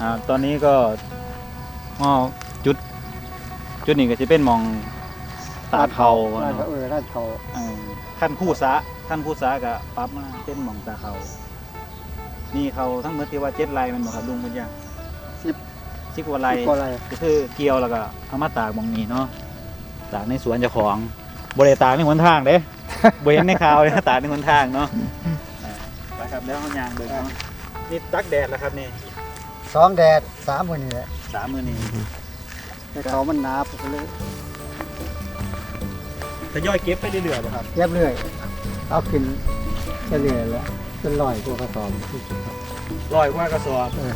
อ่าตอนนี้ก็อ๋อจุด จุดนี้ก็จะเป็นหมองตาเขาร้านเนาะเออร้านเขาเอ่อขั้นคู่สะขั้นคู่สะก็ปรั๊บมาเป็นหมองตาเขา นี่เขาทั้งหมดที่ว่าเจ็ดลายมันบอกครับลุงคุณยังสิบสิบกว่าลายก็อะไรก็คือเกี่ยวแล้วก็เอามาตากหมองนี้เนาะตากในสวนเจ้าของบริตากในหนทางเด้ บริเห็นในข่าวเลยตากในหนทางเนาะอ่าไปครับแล้วเขายางเดินเนาะนี่ตักแดดแล้วครับนี่ สองแดดสามวันนี่แหละสามมือนี้แต่เขามันหนาไปเลยทยอยเก็บไปเรื่อยๆบ่ครับ เรียบเรื่อยเอาขึ้นเฉลี่ยแล้วเป็นร้อยกว่ากระสอบลอยกว่ากระสอบเออ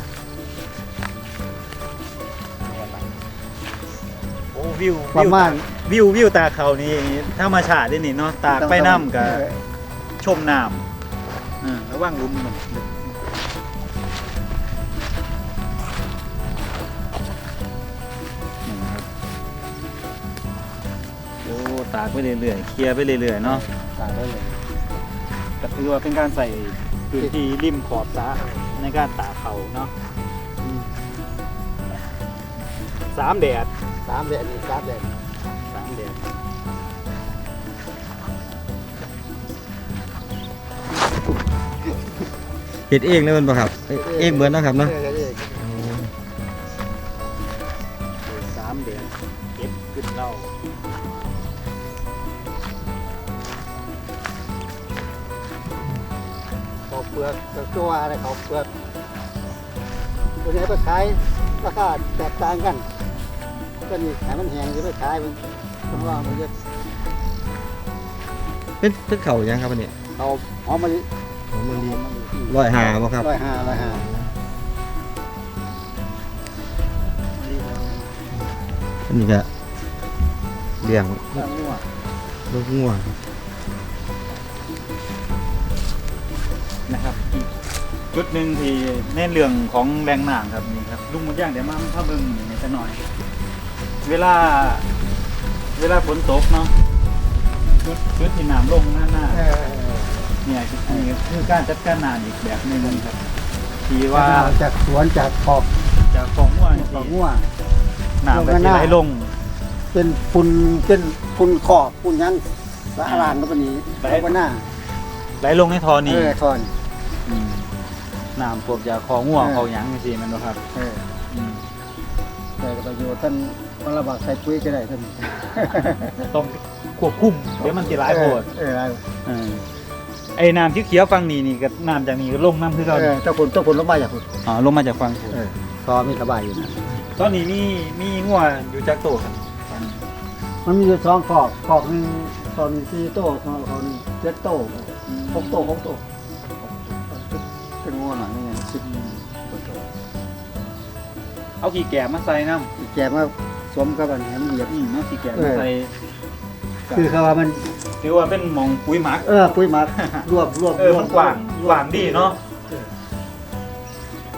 โอ้วิวประมาณวิววิวตาเขานี่ธรรมชาติเด้นี่เนาะตากไปน้ำกับเออชมน้ำเออระวังหลุมมันนี่ ตากไปเรื่อยๆเคลียร์ไปเรื่อยๆเนาะตากได้เลยก็ถือว่าเป็นการใส่พื้นที่ริมขอบสระในการตากเขาเนาะอืมสามแดดสามแดดนี่สามแดดสามแดดเห็ดเองเลยมันป่ะครับ เองเหมือนนะครับเนาะ เขาเปลือกตัวอะไรเขาเปลือกตัวนี้ไปขายราคาแตกต่างกันก็นี่ขายมันแห้งจะไปขายมันต้องว่ามันจะเป็นเป็นเขายังครับอันนี้เขาหอมมะลิของมันมีร้อยหาบ่ครับร้อยห้าร้อยห้าอันนี้ก็เลี้ยงตั้งหัวลูกงัว จุดหนึ่งที่ในเรื่องของแรงหน่างครับนี่ครับลุงมันย่างเดี๋ยวมาพาเบิ่งนี่สักหน่อย เวลา เวลาฝนตกเนาะจุดจุดที่น้ำลงหน้าหน้าเออเนี่ยคืออันนี้คือการจัดการน้ำอีกแบบหนึงครับที่ว่าว่าจากสวนจากขอบจากของม่วงของหัวน้ำก็จะไหลลง เป็นฝุ่นเป็นฝุ่นขอบฝุ่นหยังสะอาดแล้วก็นี้ไปแล้วก็หน้าไหลลงในทอนี่เออทอนม น้ำพวกยาคอง่วงเออคอหยังสิมันบ่ครับเอออืมแต่ประโยชน์ท่านมันระบาดใส่ปุ๋ยก็ได้ท่านต้องควบคุมเดี๋ยวมันสิหลายโพดเออหลายเออไอ้น้ำเขียวๆฝั่งนี้นี่ก็น้ำจากนี้ก็ลงน้ำคือเก่าเออเจ้าคนเจ้าคนระบายจากคุณอ๋อลงมาจากฝั่งผมเออตอมีระบายอยู่นะตอนนี้มีมีงัวอยู่จากโตครับมันมีอยู่สองขอบขอบหนึงตอนสี่โต้ตอนเขานี่เจ็ดโต้หกโต้หกโต้ เป็นงัวหน่อยนี่ไงสิบกว่าโต้เอาขี้แก่มาใส่น้อีกแกมาสวมกับอันนี้มันเหยียบำอืมเอาขี้แก่เอมาอใส่คือเขาว่ามัน ถือว่าเป็นหมองปุ๋ยหมัก เออ ปุ๋ยหมัก รวบรวบเออรวบมันกว้างกว้างดีเนาะเออ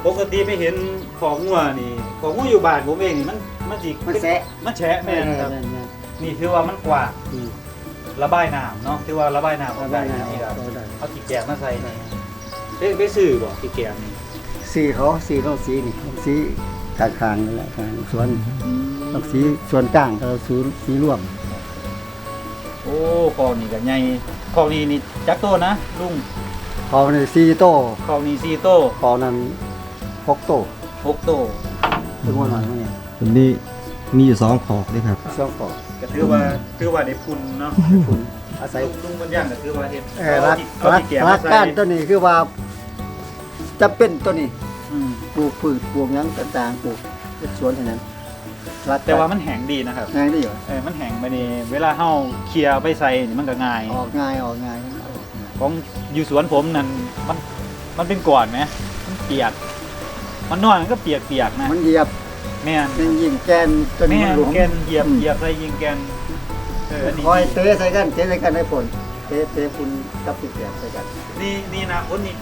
ปกติไปเห็นของงัวนี่ ของงัวอยู่บ้านผมเองนี่มันมันสิมันแสะมันแฉะแม่นครับ แม่นแม่นนี่ถือว่ามันกว้างอืมระบายน้ำเนาะถือว่าระบายน้ำออกได้ระบายน้ำนี่ครับออกได้ เอาขี้แก่มาใส่นี่ ได้ได้ซื้อบ่ขี้แก่นี่สีเขาสีเขาสีนี่สีกลางกลางๆนั่นแหละกลางส่วนต้องสีส่วนกลางก็สีสีร่วมโอ้คอนี่ก็ใหญ่คอนี่นี่จักโตนะลุงพอในสีโต้คอนี่4โตพอนั้นหกโต้6โตถึงวันหน่อยมั้งเนี่ยตัวนี้มีอยู่สองขอกด้วยครับ สองขอบก็ถือว่าถือว่าได้พุ่นเนาะ คุณ อาศัยลุงมันย่างก็ถือว่าเฮ็ดเออรักเอารักขี้แก่รัมากใส่ก้านตัวนี้คือว่าจะเป็นตัวนี้อืมปลูกพืชปลูกหยังต่างๆปลูกเป็นสวนเท่านั้นรักแต่ว่ามันแห้งดีนะครับง่ายดีเหรอเออมันแห้งไปนี่เวลาเฮาเคลียร์ไปใส่นี่มันก็ง่ายออกง่ายออกง่ายของอยู่สวนผมนั่นมันมันเป็นก่อนไหมมันเปียก มันนอนมันก็เปียกเปียกๆนะมันเหยียบแม่นมันยิงแกนตัวนี้แม่มันนหลวม แกนเหยียบเหยียบใส่ยิงแกนเอออันนี้ คอยเตะใส่กันเตะใส่กันให้ผลเตะเตะฝุ่นกับติดแดดใส่กันนี่นี่นะคนนี้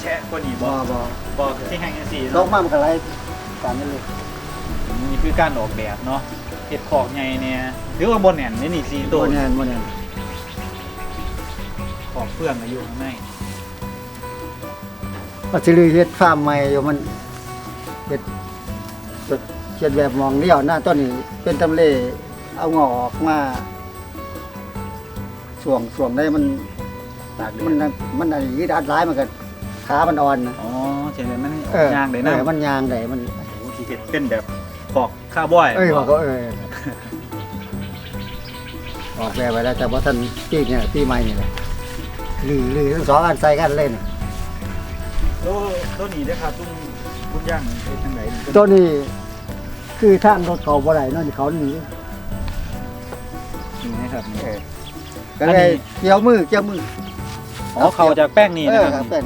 แชะกว่านี้บ่บ่บ่บ่ที่แห้งจังซี่ลเนาะงมามันก็ไรตามนั้นเลยนี่คือการออกแบบเนาะเฮ็ดของใหญ่เนี่ยถือว่าบ่แน่นนี่นี่สี่ตัตัววแนนบ่แนนของเฟื่องอายุข้างในว่าสิลือเฮ็ดฟาร์มใหม่อยู่มันเฮ็ดจุดเขียนแบบมองเลี้ยวหน้าต้นนี้เป็นตำเลเอางอกออกมา ช่วงช่วงได้มันตากแดมันดมันอะไรยีดัดร้ายมันก็ขามันอ่อนนะอ๋อเช่นนั้นมันเออยางได้เอนะอมันยางได้มันโอ้ที่เห็ดเป็นแบบขอกคาร์บอยเอ้ยบอกก็เออออกแบบไปแล้วแต่ว่าท่านปีเนี่ยปีใหม่นี่แหละลือลือทั้งสองอันใส่กันเล่นตัวตัวนี้นะครับตุ้งบุญย่างเป็นทางไหนตัวนี้ คือทางรถเขาบ่ได้เนาะที่เขาหนีนี่นะครับนี่เออ ก็เลยเกี่ยวมือเกี่ยวมืออ๋อเขาจากแป้งนี่เอนะอคครัรับบเป็น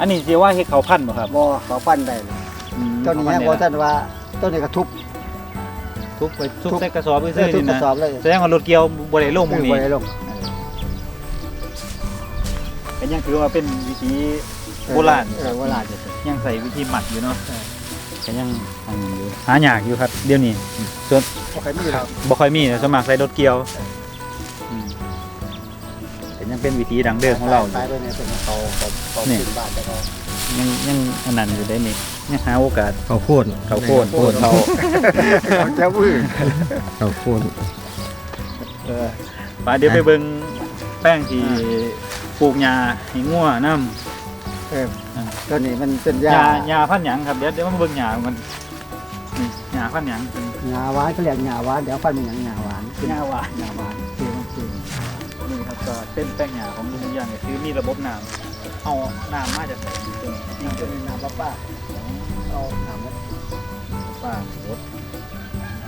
อันนี้เรียกว่าเห็ดเขาพันธุ์บ่ครับบ่เขาปั้นได้เลยอืมตัวนี้เขาแฮพังธุ์บ่ได้ท่านว่าตัวนี้ก็ทุบ ทุบไปทุบทุบ ใส่กระสอบไปเอซื้ออทุบนี่กระนะสอบเลยแสดงว่ารถเกี่ยวบ่ได้ลงหคืมื้อนี้ บ่ได้ลงก็ยังถือว่าเป็นวิธีโบราณเออโบราณยังใส่วิธีหมัดอยู่เนาะก็ยังทำอยู่หายากอยู่ครับ เดี๋ยวนี้ส่วนบ่เคยมีหรอกบ่ค่อยมีนะสวนมัครใส่รถเกี่ยวอืม แต่ยังเป็นวิธีดังเดิมของเราอยู่ ไปเนี่ยเป็นเขาเขาเขานี่ขึ้นบ้านแต่เขายังยังอันนั้นอยู่ได้นี่ยังหาโอกาสข้าวโพดเขาโคตรโพดเขาเขาเจ้ามือข้าวโพดเออไปเดี๋ยวไปเบิ่งแป้งที่ปลูกหญ้าให้งัวน้ำเออตัวนี้มันเป็นยาหญ้าหญ้าพันธุ์หยังครับเดี๋ยวเดี๋ยวมาเบิ่งหญ้ามันนี่หญ้าพันธุ์หยังหญ้าหวานเขาเรียกหญ้าหวานเดี๋ยวฟันมันหยังหญ้าหวานหญ้าหวานหญ้าหวาน ครับก็เป็นแป้งหญ้าของลุงย่างเนี่ยคือมีระบบน้ำเอาน้ำมาจากไหนจนนี่เป็นน้ำป้าป้าเอาน้ำมาป้าโรถ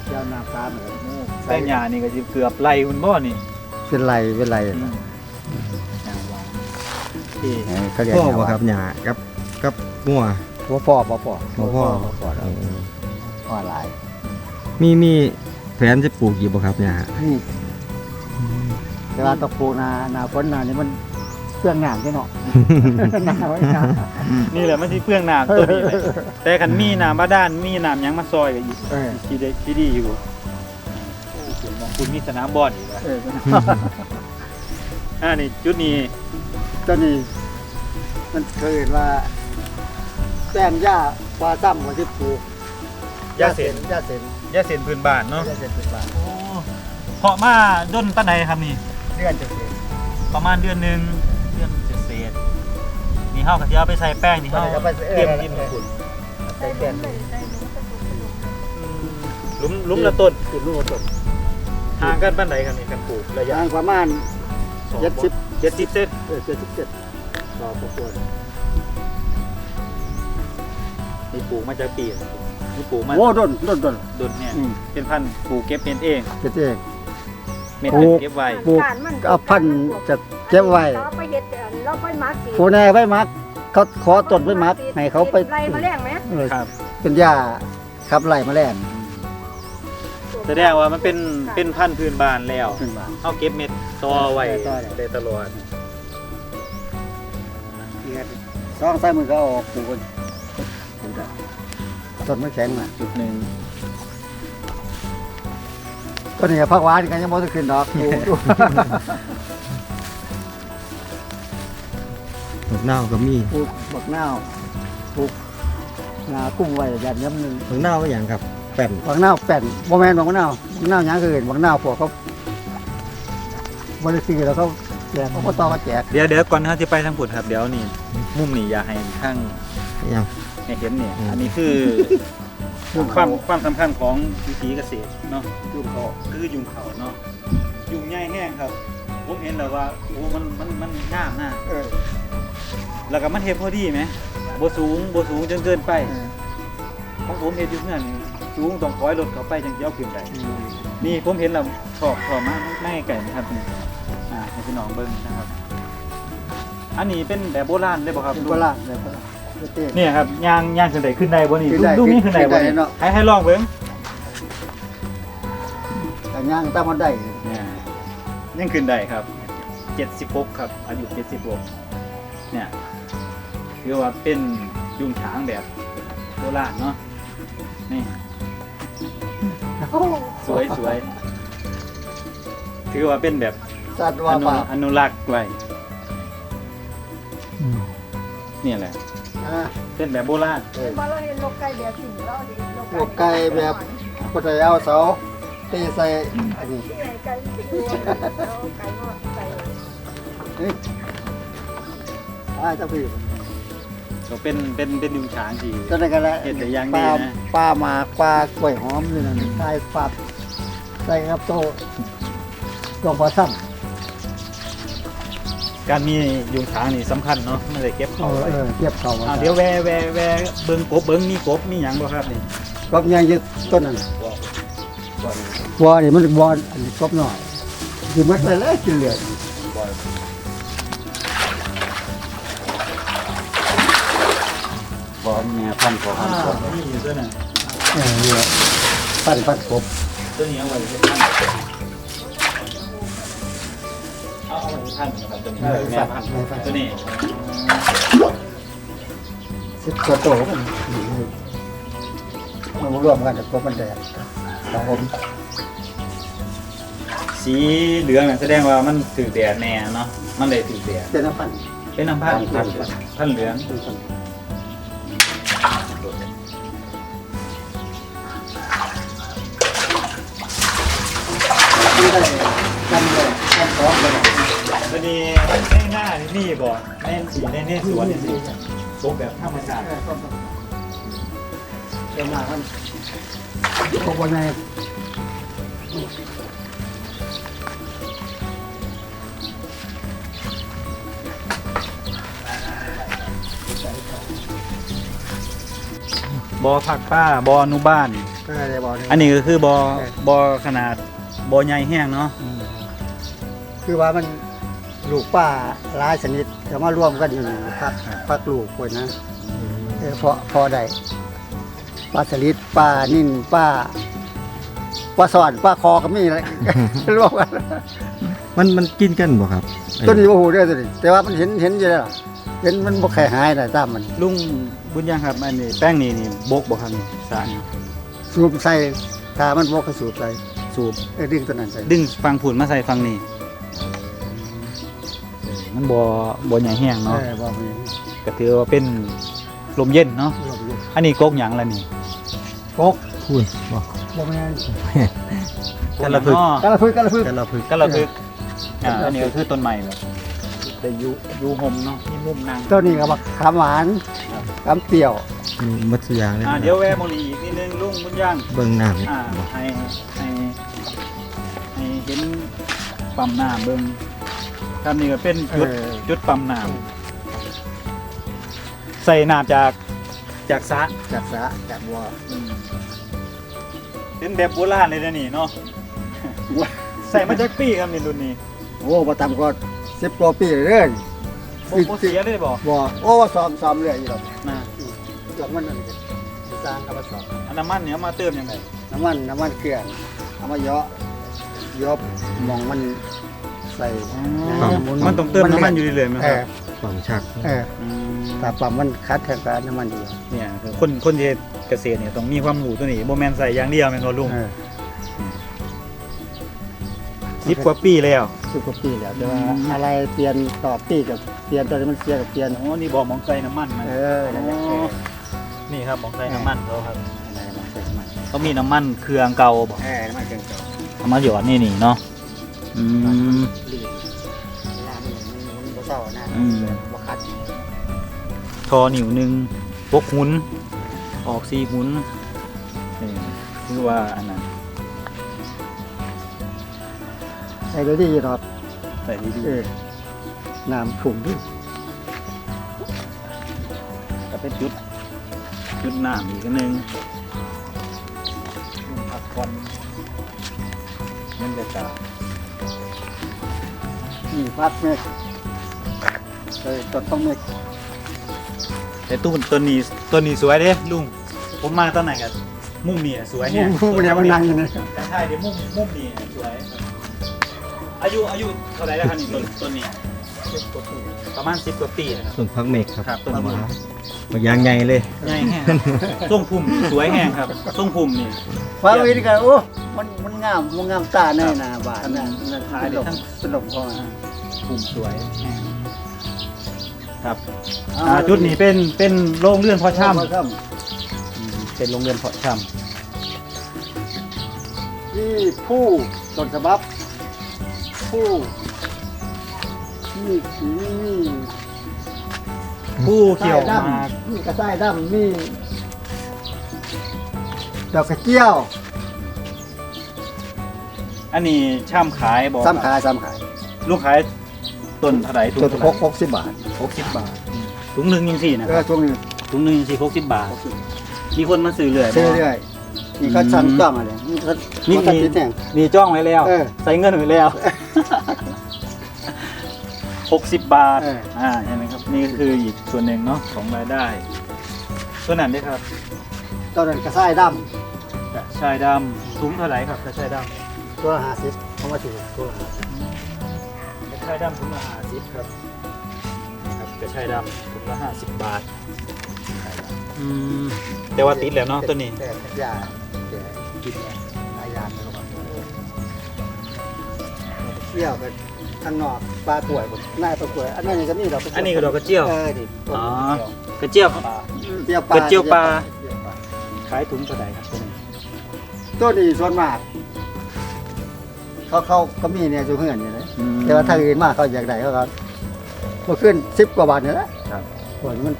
เจ้าน้ำตาลเหมือนกันแป้งหญ้านี่ก็สิเกือบไล่มันบ่นี่เป็นไรเป็นไรหญ้าหวานที่เขาเรียกพ่อหญ้าหบ่วานครับหญ้ากับกับงัวพ่อพ่อพ่อพ่อบ่พ่อพ่อแล้วพ่อหลายมีมีแผนจะปลูกอยู่บ่ครับหญ้านี่ แต่ว่าต้องปลูกนานาฝนนานี่มันเครื่องน้ำใช่เนาะนาไว้นานี่แหละมันสิเปลืองน้ำตัวนี้เลยแต่คันมีน้ำบาดาลมีน้ำหยังมาซอยก็อีกเออที่ได้ที่ดีอยู่โอ้คุณมองคุณมีสนามบอลอีกแล้วเอออ่านี่จุดนี้ตัวนี้มันเคยเห็นว่าแป้งหญ้าปลาซ้ำกว่าที่ปลูกยาเสนหญ้าเสนยาเสนพื้นบ้านเนาะหญ้าเสนเป็นบาทโอ้เพาะมาด้นปานใดครับนี่ เดือนจะเสนประมาณเดือนหนึงเดือนเศษๆนี่เฮาก็สิเอาไปใส่แป้งนี่เฮาเตรียมยิ้มขุดใส่แป้งหลุมหลุมละต้นจุดลูกต้นห่างกันปานใดครับนี่กันปลูกระยะยางประมาณสองเจ็ดสิบเจ็ดสิบเซนเออเจ็ดสิบเจ็ดต่อประกวดนี่ปลูกมาจากปีนี่ปลูกมาโอ้ดนดนดนดนเนี่ยอืมเป็นพันธุ์ปลูกเก็บเป็นเองเจ็ดเอง เม็ดปลูกเก็บไว้ปลูกก็เอาพันธุ์จะเก็บไว้เราไปเฮ็ดอันเราไปมักสิผู้แน่ไว้มัก เขาขอต้นไว้มักให้เขาไปไล่มาแล้งไหมเออครับ เป็นหญ้าขับไล่แมลงแสดงว่ามันเป็นเป็นพันธุ์พื้นบ้านแล้วขึ้นมา เอาเก็บเม็ดต่อไว้ต่อได้ ได้ตลอดสองสายมือก็เอาออกปลูกกันปลูกได้ต้นมันแข็งมา จุดหนึ่ง ต้นนี้ผักหวานกันยังบ่ได้ขึ้นดอกปลูกอยู่ ดอกเน่าวก็มีปลูกบักนาวปลูกนากุ้งไว้ยันย้ำหนึ่งดอกเน่าวว่าหยังครับแป้นบักนาวแป้นบ่แม่นบักนาวบักนาวหยังคือบักนาวพวกเขาบ่ได้ซื้อแล้วเขาแจกเขาก็ต่อมาแจกเดี๋ยวเดี๋ยวก่อนที่จะไปทางผุดครับเดี๋ยวนี่มุมนี่อยากให้ข้างหยังให้เห็นเนี่ยอืมอันนี้คือ ความความสำคัญของวิถีเกษตรเนาะยุงเขาคือยุงเขาเนาะยุงใหญ่แห้งครับ ผมเห็นแล้วว่าโอ้มันมันมันงามนะเออแล้วก็มันเฮ็ดพอดีไหมบ่สูงบ่สูงจนเกินไปเออของผมเฮ็ดอยู่เพื่อนนี่สูงต้องถอยรถเข้าไปจังสิเอาขึ้นได้นี่ผมเห็นแล้วชอบชอบมากไม่ไก่นะครับนี่อ่าให้พี่น้องเบิ้งนะครับ อันนี้เป็นแบบโบราณเลยบ่ครับเป็นโบราณเลยโบราณ เต้เนี่ยครับย่างย่างขึ้นได้ขึ้นได้บ่นี่ขึ้นได้ลูกนี้ขึ้นได้บ่ขึ้นได้นี่เนาะ ให้ให้ลองเบิ้งแต่ย่างตามมันได้เนี่ยยังขึ้นได้ครับ76ครับอายุ76เนี่ยคือว่าเป็นยุงฉางแบบโบราณเนาะนี่สวยสวยถือว่าเป็นแบบสัตว์อว่านุป่าอนุรักษ์ไว้เนี่ยแหละ อ่าเป็นแบบโบราณเออพอเราเห็นนกไก่แบบถิ่นเราเห็นนกไก่แบบก็จะเอาเสาตีใส่อันนี้ที่ไหนไก่ที่วัวแล้วไก่นอดไก่นี่อ่าเจ้าพี่ก็เป็นเป็นเป็นยุงช้างที่ก็ได้กันแล้วเห็นแต่อย่างปดีลานะปลาหมากปลากล้วยหอมนี่นะใส่ปับใส่ครับโตตรงพอซ้ำ การมียุงช้างนี่สำคัญเนาะไม่ได้เก็บเอเขาอไว้เออเทียบเก่าอ่าเดี๋ยวแวแวแวเบิ่งกบเบิ่งมีกบมีหยังบ่ครับนี่กบยังยึดต้นนั้นบัวนี่มันบัวอันนี้กบหน่อยคือมันไปแล้วกินเหลือบอมแม่พันธุ์ของอ่าพันธุ์นี่อยู่ตัวนั้นเออเนี่ยปั้นปั้นกบตัวนี้เอาไว้ให้ท่าน เอาเอาไว้ให้ท่านนะครับตัวนี้เออแม่ปั้นพันธุ์แม่ปั้นตัวนี้สิบกว่าโตมันมันรวมกันกับกบมันแดงครับผมสีเหลืองน่ะแสดงว่ามันถือแดดแน่เนาะมันเลยถือแดดเป็นน้ำพันเป็นน้ำพันธุ์พันธุ์พันธุ์เหลืองไม่ได้กันเลยกันสองเลย ตัวนี้ในหน้านี่มีบ่แน่นสีในในสวนนี่สิปลูกแบบธรรมชาติเป็นมาท่านพวกวันไหนบ่อผักป้าบ่ออนุบ้าน ก็ได้บอกอันนี้ก็คือบ่อบ่อขนาดบอใหญ่แห้งเนาะ คือว่ามัน ลูกป้าหลายชนิดจะมาร่วมกันอยู่พักพักลูกคนนะเออพอพอได้ปลาสลิดปลานิ่นปลาปลาสอนปลาคอก็มีอะไรร่วมกันมันมันกินกันบ่ครับไอ้ต้นนี้โอ้โหเด้อตัวนี้แต่ว่ามันเห็นเห็นอยู่แล้วล่ะเห็นมันบ่แค่หายได้ตามมัน ลุงบุญยังครับอันนี้แป้งนี่นี่บกบ่ครับนี่สารสูบใส่ถ้ามันบ่ก็สูบใส่สูบเออดึงตัวนั้นใส่ดึงฟังผุนมาใส่ฟังนี่ มันบ่บ่ใหญ่แห้งเอเนาะอบ่มีก็ถือว่าเป็นลมเย็นเนาะร่วมอยู่อันนี้กกหยังล่ะนี่กกคุยบ่บ่แม่นกะละพึกกะละพึกกะละพึกกันเราพึกกะละพึกอ่าอันนี้ก็คือต้นใหม่เลยแต่อยู่อยู่ห่มเนาะมีมุมนั่งตัวนี้ก็บักขามหวานขามเปรี้ยวมีมัตสึยางเลยอ่าเดี๋ยวแวะโมลีอีกนิดนึงลุงบุญยังเบิ่งน้ำอ่าให้ให้ให้เห็นปั๊มน้ำเบิ่ง ครับนี่ก็เป็นจุดเออ จุดปั๊มน้ำใส่น้ำจากจากสระจากสาจากบัวเป็นแบบโบราณเลยนะนี่เนาะใส่มาจากปีครับนี่รุ่นนี้โอ้บ่ต่ำกว่า10กว่าปีเลยเด้อบ่บ่เสียเลยบ่บ่โอ้ว่าซ้อมซ้อมเรื่อยอยู่หรอกนะเกือบมันนั่นสร้างกับมาซ้อมอันน้ำมันเนี่ยเอามาเติมยังไงน้ำมันน้ำมันเกลือเอามาเยาะเยาะมองมัน ใส่มันต้องเติมน้ำมันอยู่เรื่อยๆไหมเอครับอฝั่งชักเออม ถ้าปั๊มมันคัดแทนกับน้ำมันอยู่เนี่ยคือคนคนที่เฮ็ดเกษตรเนี่ยต้องมีความรู้ตัวนี้บ่แม่นใส่อย่างเดียวแม่นบ่ลุงเออสิบกว่าปีแล้วสิบกว่าปีแล้วแต่ว่าอืมอะไรเปลี่ยนต่อปีกับเปลี่ยนตอนนี้มันเสียกับเปลี่ยนโอ้นี่บอกหมองใส่น้ำมันมันเออนั่นแหละเออ นี่ครับหมองใส่น้ำมันเขาครับอะไรมันเสียน้ำมันเขามีน้ำมันเครื่องเก่าบ่เออน้ำมันเครื่องเก่าเอามาหยอดนี่นี่เนาะอืม บ่เศร้านะอืมบ่คัดทอนิ้วหนึงปกหุนออกสี่หุนนี่คือว่าอันนั้นไอ้เดี๋ยวนี้ดอกใส่ดีเออน้ำถุงดิๆก็เป็นจุด จุดน้ำอีกอันหนึงพักผ่อนบรรยากาศนี่พัดเมฆเออต้นต้องเมฆแต่ตู้ตัวนี้ตัวนี้สวยเด้ลุงผมมาตอนไหนกันมุมนี้อะสวยเนี่ยมุมเนี่ยมันนั่งอยู่นะแต่ใช่เดี๋ยวมุมมุมนี้อะสวยอายุอายุเท่าไหร่แล้วครับนี่ต้นต้นนี้ประมาณสิบกว่าปีนะครับ ส่วนพักเมฆครับครับต้นมะพร้าวบางยางใหญ่เลยใหญ่แห้งทรงพุ่มสวยแห้งครับทรงพุ่มนี่ ฟ้าวินกันโอ้ มันมันงามมันงามตาแน่นะบ้านนั่นนั่นขายได้ทั้ง สนุกพอนะ พุ่มสวยแห้ง ครับอ่าจุดนี้เป็นเป็นโรงเรือนเพอช่ำช่ำช่อืมเป็นโรงเรือนเพาะช่ำที่ผู้ต้นฉบับ ผู้มีขีมีำผู้เกี่ยวกระมาต่ดำมีกระต่ายดำมีดอกกระเจียวอันนี้ช่ำขายบอกซ้ำขายซ้ำขายลูกขาย ต้นเท่าไหร่ตัวหกหกสิบบาทหกสิบบาทอืมถุงหนึ่งยังสี่นะเอคอรับช่วงนี้ถุงหนึ่งยังสี่หกสิบบาท มีคนมาซื้อเรื่อยซื้อเรื่อยนี่เขาสั่งจ้องอะไรนี่เขานี่ เขามีติดแทงมีจ้องไว้แล้ว เออใส่เงินไว้แล้ว หกสิบบาท เอออ่าเห็นไหมครับ นี่คืออีกส่วนหนึ่งเนาะของรายได้ ส่วนนั้นด้วยครับตอนนั้นกระต่ายดกระชายดำถุงเท่าไหร่ครับกระชายดำตัวละห้าสิบเขามาถือตัวละห้าสิบำกระ ชายดำถุงละห้าสิบครับครับกระชายดำถุงละห้าสิบบาท อืมแต่ว่าติดแล้วเนาะตัวนี้ แต่ยาแก่กินแล้วหลายอยางแล้วก็เที่ยวไปข้างนอกปลากล้วยบนหน้าปลากล้วยอันนั้นก็มีดอกอันนี้ก็ดอกกระเจียว เออดิอ๋อ กระเจี๊ยบเจียวปลากระเจียวปลาเจียวปลา ขายถุงเท่าไหร่ครับตัวนี้ตัวนี้ส่วนมาก เขาเขาก็มีเนี่ยอยู่เพื่อนอยู่เลยอืม แต่ว่าถ้าอื่นมากเขาอยากได้เขาก็มาขึ้นสิบกว่าบาทเนี่ยแหละครับ ส่วนมัน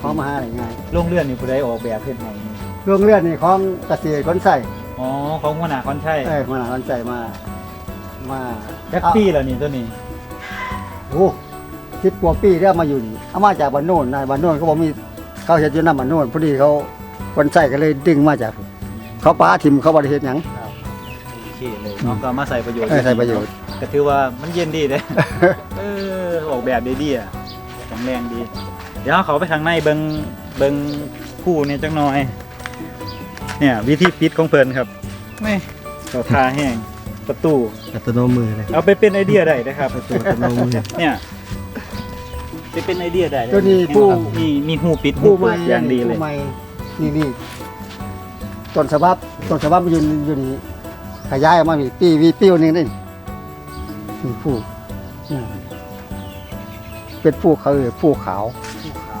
พอมาหาอะไรง่ายโรงเรือนนี่ผู้ใดออกแบบขึ้นให้นี่โรงเรือนนี่ของเกษตรคนใส่อ๋อของหัวหน้าคอนใช่เอ้ยมาคนใส่มา มาแท็กซี่แล้วนี่ตัวนี้โอ้สิบกว่าปีได้มาอยู่นี่เอามาจากบ้านโน่นนายบ้านโน่นเขาบอกมีเขาเห็นอยู่น้ำบ้านโน่นพอดีเขาคนใส่ก็เลยดึงมาจาก เขาป้าทิมเขาบริเหตุหยังโอ เคเลยเนาะก็มาใส่ประโยชน์เออใส่ประโยชน์ก็ถือว่ามันเย็นดีเลยเออออกแบบได้ดีอะแข็งแรงดี เดี๋ยวเขาไปทางในเบิงเบิงคู่เนี่ยจังหน่อย เนี่ยวิธีปิดของเพิ่นครับนี่เขาทาแห้งประตูอัตโนมือเลยเอาไปเป็นไอเดียได้นะครับประตูอัตโนมือเนี่ยไปเป็นไอเดียได้เลยตัวนี้ผู้มีมีหูปิดหูผู้ใหเปิม่ดอย่างดีเลยผู้ใหม่นี่นี่ต้นฉบับต้นฉบับมันอยู่อยู่นี่ ขยายออกมาอีกปีวีปิ้วหนึงนี่นี่ผู้นี่เป็นผู้เขาเออผู้ขาวภูเขา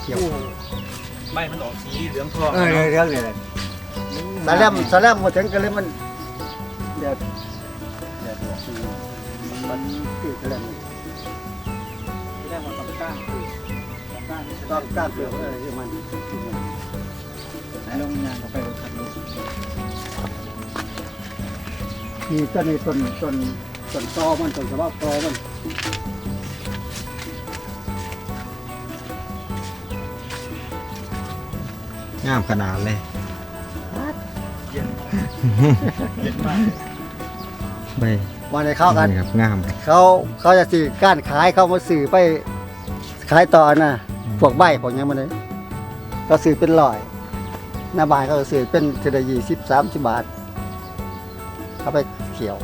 เขียวใบมันออกสีเหลืองทองเออเนาะเรื่องนี้แหละสาแลมสาแลมหมดถึงก็เลยมันเดือดเดือดออกมันติดอะไรที่แรกมันต้องก้างคือก้างต้องกล้าเปลือกเออมันไหนลงยางเข้าไปครับ ลูกมีต้นนี้ต้นต้นต้นตอมันต้นฉบับตอมันงามขนาดเลยเย็นเย็นมากใบมาในเข้ากันนี่ครับงามครับเขาเขาจะสื่อก้านขายเขามาสื่อไปขายต่อนะพวกใบพวกหยังมันเลยก็สื่อเป็นร้อยหน้าบานเขาก็สื่อเป็นจะได้ยี่สิบสามสิบบาทเขาไป เขียว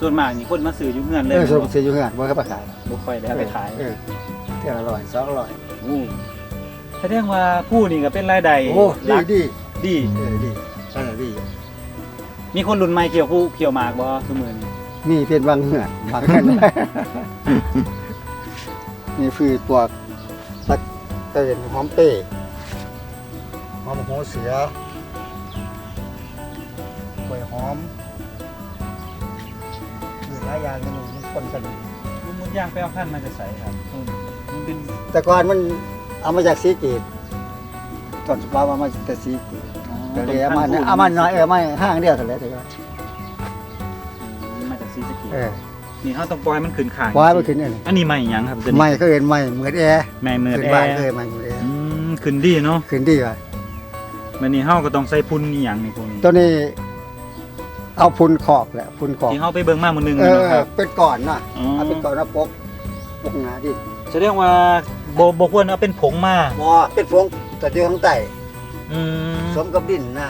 ส่วนมากนี่คนมาซื้ออยู่เงื่อนเลเอยอส่วนซื้ออยู่เงินว่าเขาไปขายบุกไปแล้วไปขายเออเท่าละร้อยสองร้อยโอ้แสดงว่าผู้นี่ก็เป็นรายได้โอ้หดีลักดีดีเออดีเออดี มีคนรุ่นใหม่เกี่ยวผู้เกี่ยวหมากบ่ทุกมือนี่มีเป็นบางเหือนบางเหือนนี่คือตัวตักเตือนหอมเป้หอมหัวเสือกล้วยหอมมีหลายอย่างนี่มันคนกันลุงมุนย่างไปเอาขั้นมาจะใส่ครับอืมมันเป็นแต่ก่อนมันเอามาจากสีเกตตอนว่ามามาจากสีเกตอ๋อเดี๋ยวนี้เอามาเอามาน้อยเออมาห้างเดียวเท่าไหร่เดี๋ยวมาจากซีสะเกีเออนี่เขาต้องปล่อยมันขึ้นขางวายมันขึ้นเนี่ยอันนี้ใหม่หยังครับตัวนี้ไม่ก็เห็นไม่เหมือนแอร์ใหม่เมือขึ้นแอบ้านร์เคยไม่เหมือนแอร์อืมขึ้นดีเนาะขึ้นดีว่ะวันนี้เฮาก็ต้องใส่พุ่นนี่หยังนี่พวกนี้ตัวนี้ เอาพุนขอบแหละพุนขอบที่เฮาไปเบิ่งมามื้อหนึงเอนะอครับ เป็นก่อนนะอ๋อ เอาเป็นก่อนนะปกปกหนาดิแสดงว่าบ่บ่ควรเอาเป็นผงมาบอเป็นฟงแต่เดียวข้างใต้อืมสมกับดินนะ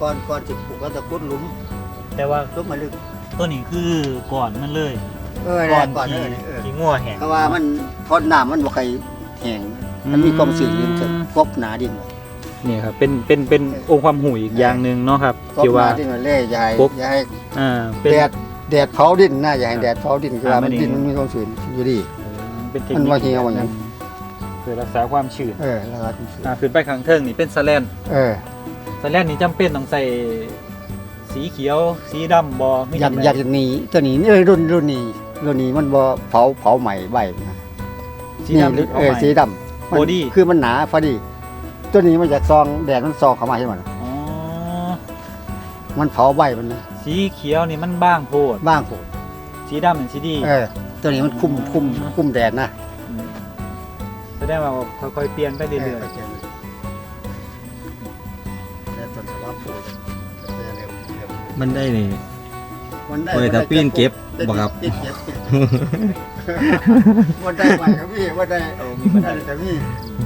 ก่อนก่อนจิปลูกก็จะขุดหลุมแต่ว่าหลุมมาลึกตัวนี้คือก่อนมันเลยเออก่ก่ออนนก่อนที่เออเออที่งัวแห้งเพราะว่ามันพอน้ำมันบ่เคยแห้งมันมีความชื้นอยู่จะกบหนาดินไว้ นี่ครับเป็นเป็นเป็นองค์ความหูอีกอย่างหนึ่งเนาะครับกบที่หว่านาดินไว้เล่ยายกบยายอ่าเป็น แดดแแดดเผาดินน่าอย่าให้แดดเผาดินคือว่ามันดินมันมีความชื้นอยู่ดี เป็นเทคมันนิคว่าเหี่ยวว่าหยังเพื่อรักษาความชื้นเออแล้วก็ความชื้นอ่าขึ้นไปข้างเทิงนี่เป็นสแลนเออสแลนนี่จำเป็นต้องใส่สีเขียว สีดำบ่มีอยากจำเป็นอยากจะหนีตัวนี้เออรุ่นรุ่นนี้รุ่นนี้มันบ่เผาเผาใหม่ใบนะสีดำหรือเอเอาอใหม่ สีดำมันโบดี้คือมันหนาพอดี ตัวนี้มันจากซองแดดมันซองเข้ามาใช่ไหมอ๋อมันเผาใบมันนะสีเขียวนี่มันบ้างโพดบ้างโผสีดำเป็นสีดีเออ ตัวนี้มันคุมคุมคุมแดดนะมแสดงว่าค่อยๆเปลี่ยนไปเรื่อยแล้วต้นสวัสดิ์ปลูกเร็วเร็วมันได้นี่ มันได้เปิดแต่ปีนเก็บบ่ครับ ปีนเก็บ วันได้ไหวครับพี่วันได้ๆเอามีวัปันญได้หา แต่พี่ อื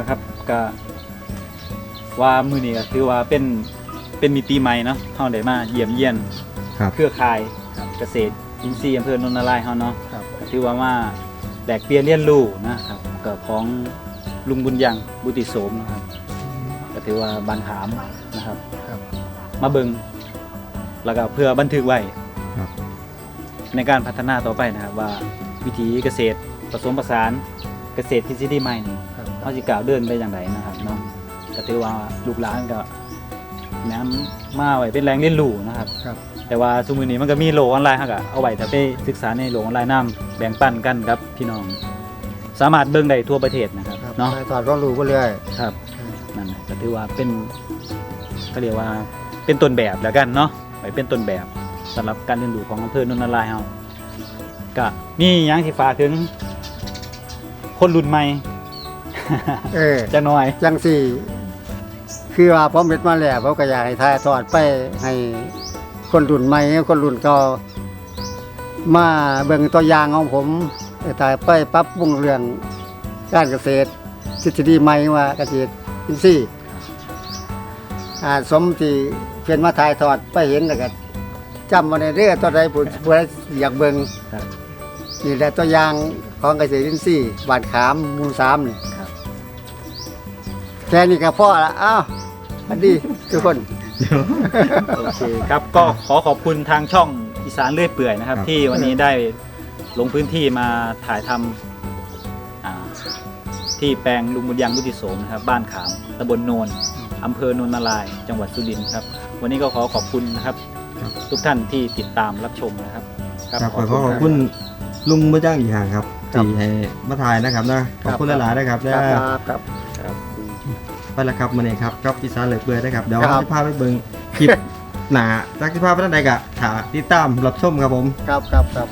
นะครับก็ว่ามือนี้ก็คือว่าเป็นเป็นมีปีใหม่เนาะเฮาได้มาเยี่ยมเยียนครับ เครือข่ายเกษตรอินทรีย์อำเภอโนนนารายณ์เฮาเนาะครับ ก็ถือว่ามาแลกเปลี่ยนเรียนรู้นะครับกับของลุงบุญยังบุติโสมนะครับก็ถือว่าบันถามนะครับ ครับ มาเบิงแล้วก็เพื่อบันทึกไว้ครับ ในการพัฒนาต่อไปนะครับว่าวิธีเกษตรผสมผสานเกษตรทฤษฎีใหม่นี่ครับ เขาสิกล่าวเดินไปอย่างไรนะครับเนาะก็ถือว่าลูกหลานก็น้ำมาไว้เป็นแรงเรียนรู้นะครับ ครับ แต่ว่าสมือนี้มันก็มีโลกออนไลน์ครับก็เอาไว้ถ้าไปศึกษาในโลกออนไลน์นํแบ่งปันกันครับพี่น้อง สามารถเบิ่งได้ทั่วประเทศนะครับครับเนาะได้ถอดร้อนรู้ไปเรื่อย ครับนั่นแหละก็ถือว่าเป็นก็เรียกว่าเป็นต้นแบบแล้วกันเนาะไว้เป็นต้นแบบสำหรับการเรียนรู้ของอำเภอนนทนารายณ์เฮาก็มีหยังที่ฝากถึง คนรุ่นใหม่ เออจักหน่อยจังสี่ คือว่าพอเม็ดมาแล้วเขาก็อยากให้ทายทอดไปให้คนรุ่นใหม่คนรุ่นเก่ามาเบิ่งตัวอย่างของผมเออถ่ายไปปรับปรุงเรื่องการเกษตรทฤษฎีใหม่ว่าเกษตรอินทรีย์อ่าสมที่เพิ่นมาถ่ายทอดไปเห็นแล้วก็จำมาในเรื่องตัวใดผู้ผู้ใดอยากเบิ่งครับนี่แหละตัวอย่างของเกษตรอินทรีย์บ้านขามหมู่สามนี่ครับ แค่นี้ก็พอละอ้าวสวัสดีทุกคน โอเคครับก็ขอขอบคุณทางช่องอีสานเลื่อยเปื่อยนะครับ ครับ ที่วันนี้ได้ลงพื้นที่มาถ่ายทำอ่าที่แปลงลุงบุญยังบุติโสมนะครับ บ้านขามตำบลโนนอำเภอโนนนารายณ์จังหวัดสุรินทร์ครับ วันนี้ก็ขอขอบคุณนะครับ ครับ ทุกท่านที่ติดตามรับชมนะครับครับขอขอบคุณลุงมาจ้างอีกอย่างครับครับ ที่ให้มาถ่ายนะครับนะขอบคุณหลายๆนะครับคนะรับครับครับ ไปแล้วครับมื้อนี้ครับกับอีสานเลยเปื่อยนะครับเดี๋ยวครับ จะพาไปเบิ่งคลิป หนาจักสิพาไปทางใดกะถ้าติดตามรับชมครับผม ครับครับครับ